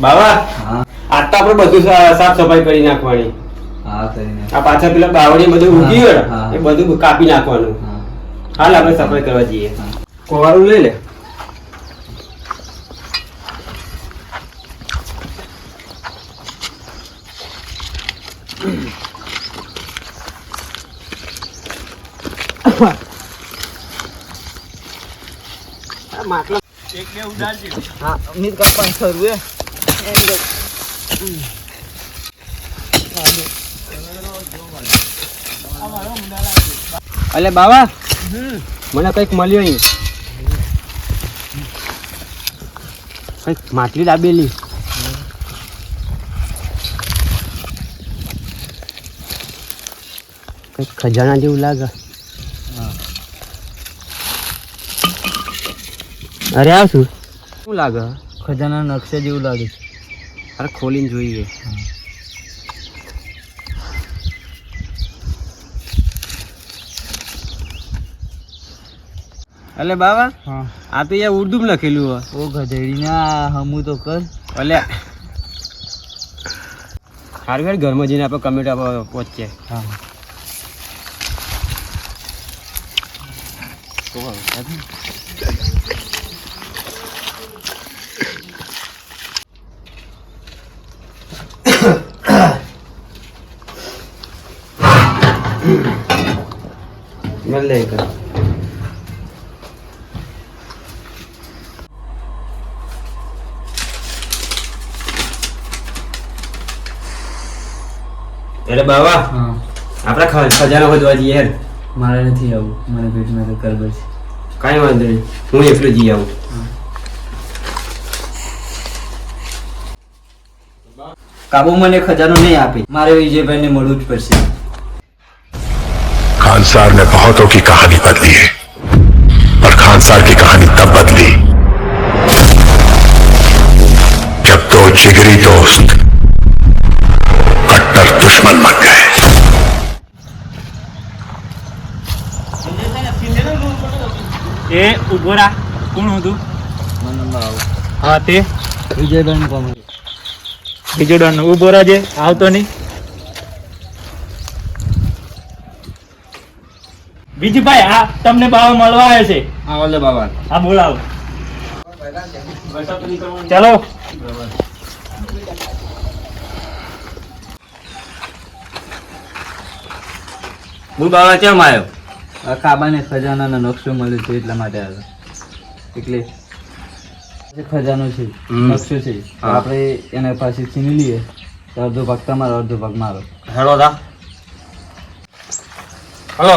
બાબા હા. આજ તો આપણે બધું સાફ સફાઈ કરી નાખવાની. આ પાછા પેલા બાવળી બધું ઉગી ગયું એ બધું કાપી નાખવાનું. હાલ આપણે સફાઈ કરવા જઈએ. કોવાળું લઈ લે. માટલા એક બે ઉડાડજે. હા અમિત કા પાંચસો રૂપિયા અલે બાબા મને કંઈક મળ્યું અહીં. કંઈક માટલી દાબેલી. કંઈક ખજાના જેવું લાગે. અરે આવશું. શું શું લાગે? ખજાના નકશા જેવું લાગે અરે ખોલીને જોઈએ. અલે બાબા આ તો યાર ઉર્દુ લખેલું હોય. ઓ ગધેડીના હમું તો કર. અલે. હારું હેડ ઘરમાં જઈને આપણે કમેન્ટ આપવા પહોંચીએ. હા. મળે એક એટલે બાબા આપણે ખજાનો વધવા જઈએ યાર મારે નથી આવું. મને પેટમાં તો કરબર છે. કાંઈ વાંધો નહીં. હું એકલો જઈ આવું. કાબુ મને ખજાનો નહીં આપે. મારે વિજયભાઈને મળવું જ પડશે. खानसार ने बहुतों की कहानी बदली है और खानसार की कहानी तब बदली जब दो जिगरी दोस्त कट्टर दुश्मन बन गए એ ઉભો રા કોણ હતું મને ન આવું હા તે વિજયભાઈને કોમ બીજો ડન ઉભો રહેજે આવતો નહીં બીજું ભાઈ આ તમને બાવા મળવા આવે છે. હા ઓલે બાવા હા બોલાવો. ચાલો. હું બાવા કેમ આવ્યો આ કાબાને ખજાનાનો નકશો મળ્યો છે એટલા માટે આવ્યો. એટલે ખજાનો છે. નકશો છે. આપણે એના પાસે છીની લઈએ. અડધો ભાગ તમારો અડધો ભાગ મારો. હેલો દા. હલો.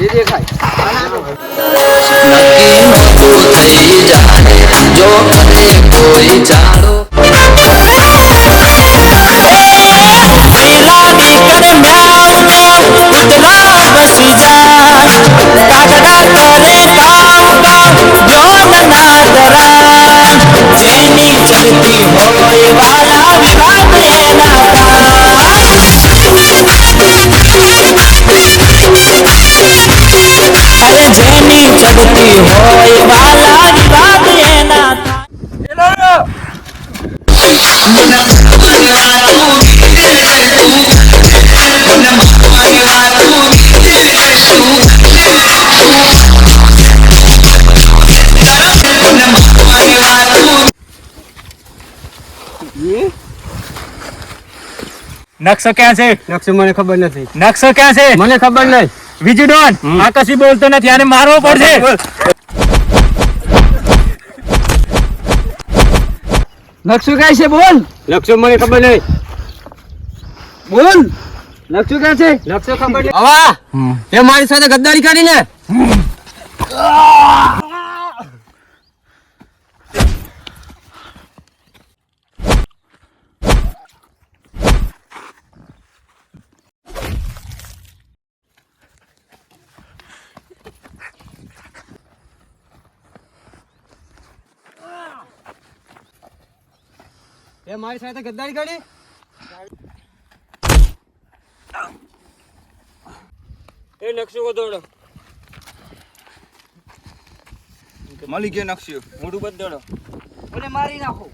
એ જો દેખાય નકશો ક્યાં છે? નકશો મને ખબર નથી. નકશો ક્યાં છે? મને ખબર નહીં. બીજું ડોન આ કશી બોલતો નથી આને મારવો પડશે. લક્ષુ કઈ છે બોલ? લક્ષુ મને ખબર નહીં. બોલ. લક્ષુ ક્યાં છે? લક્ષુ ખબર નહીં. હવા એ મારી સાથે ગદ્દારી કરીને. એ મારી સાથે ગદ્દારી કરી? એ નકશો દોડો મળી ગયો નકશો. મોઢું બધ દોડો મને મારી નાખો.